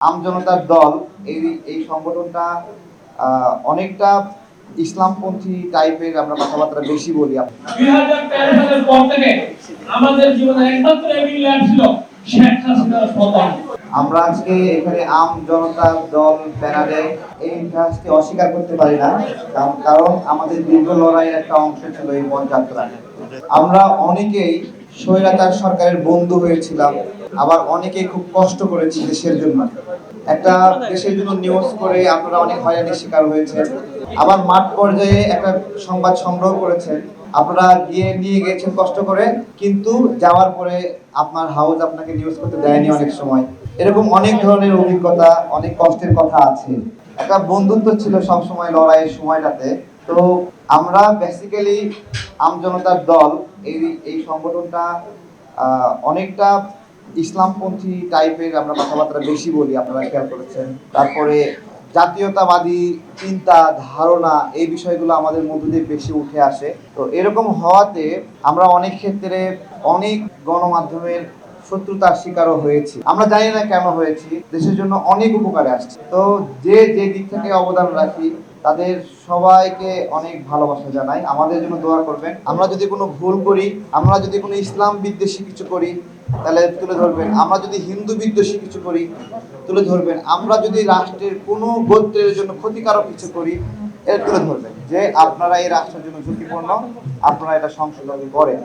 আমজনতার দল এই এই সংগঠনটা অনেকটা ইসলামপন্থী টাইপের আমরা কথাবার্তা বেশি বলি। দুই হাজার তেরো সালের পর থেকে আমাদের জীবনে একমাত্র এমিং ল্যাব ছিল শেখ হাসিনার পতন আমরা আজকে এখানে আম জনতার দল ব্যানারে এই ইতিহাসকে অস্বীকার করতে পারি না কারণ- কারণ আমাদের দীর্ঘ লড়াইয়ের একটা অংশ ছিল এই পদযাত্রা আমরা অনেকেই স্বৈরাচার সরকারের বন্ধু হয়েছিলাম। আবার অনেকেই খুব কষ্ট করেছি দেশের জন্য। একটা দেশের জন্য নিউজ করে আপনারা অনেক হয়রানির শিকার হয়েছেন। আবার মাঠ পর্যায়ে একটা সংবাদ সংগ্রহ করেছেন। আপনারা গিয়ে নিয়ে গেছেন কষ্ট করে, কিন্তু যাওয়ার পরে আপনার হাউস আপনাকে নিউজ করতে দেয়নি অনেক সময়। এরকম অনেক ধরনের অভিজ্ঞতা, অনেক কষ্টের কথা আছে। একটা বন্ধুত্ব ছিল সব সময় লড়াইয়ের সময়টাতে। তো আমরা বেসিক্যালি আমজনতার দল, এই এই সংগঠনটা অনেকটা ইসলামপন্থী টাইপের আমরা কথাবার্তা বেশি বলি, আপনারা খেয়াল করেছেন। তারপরে জাতীয়তাবাদী চিন্তা, ধারণা, এই বিষয়গুলো আমাদের মধ্য দিয়ে বেশি উঠে আসে। তো এরকম হওয়াতে আমরা অনেক ক্ষেত্রে অনেক গণমাধ্যমের শত্রুতার শিকারও হয়েছি। আমরা জানি না কেন হয়েছি, দেশের জন্য অনেক উপকারে আসছে। তো যে যে দিক থেকে অবদান রাখি তাদের সবাইকে অনেক ভালোবাসা জানাই। আমাদের জন্য দোয়া করবেন। আমরা যদি কোনো ভুল করি, আমরা যদি কোনো ইসলাম বিদ্বেষী কিছু করি, তাহলে তুলে ধরবেন। আমরা যদি হিন্দু বিদ্বেষী কিছু করি, তুলে ধরবেন। আমরা যদি রাষ্ট্রের কোনো গোত্রের জন্য ক্ষতিকারক কিছু করি এটা তুলে ধরবেন যে আপনারা এই রাষ্ট্রের জন্য ঝুঁকিপূর্ণ, আপনারা এটা সংশোধন করেন।